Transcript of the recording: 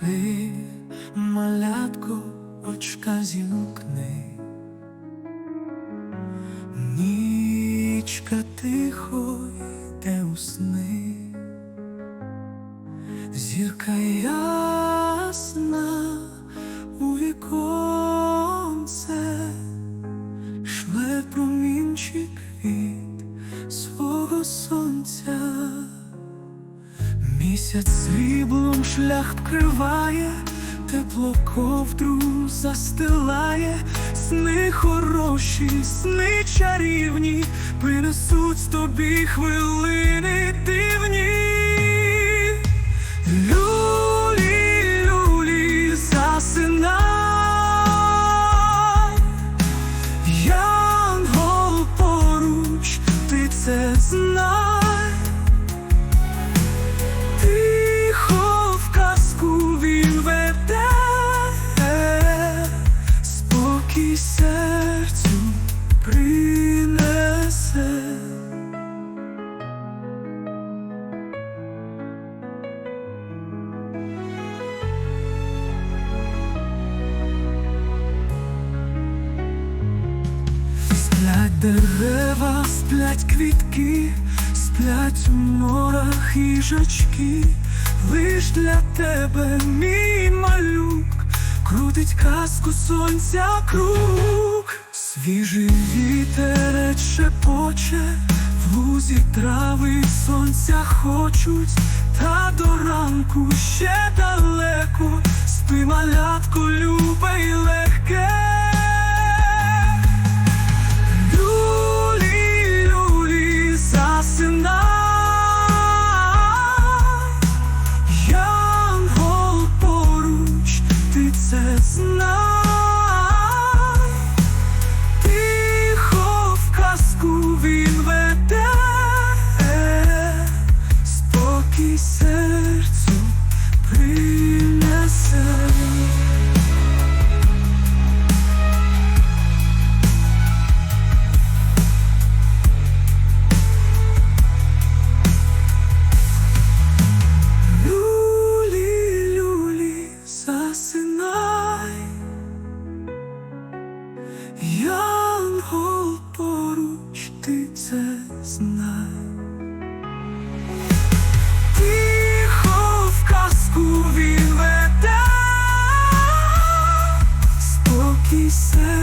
Спи, малятко, очка зімкни, нічка тихо йде у сни, зірка ясна у віконце, шле промінчик від свого сонця. Місяць сріблом шлях вкриває, тепло ковдру застилає, сни хороші, сни чарівні, принесуть тобі хвилини дивні. Дерева, сплять квітки, сплять у норах їжачки, лиш для тебе мій малюк, крутить казку сонця круг, свіжий вітер шепоче, в лузі трави сонця хочуть, та до ранку ще далеко, спи малятко любе й легко. He said.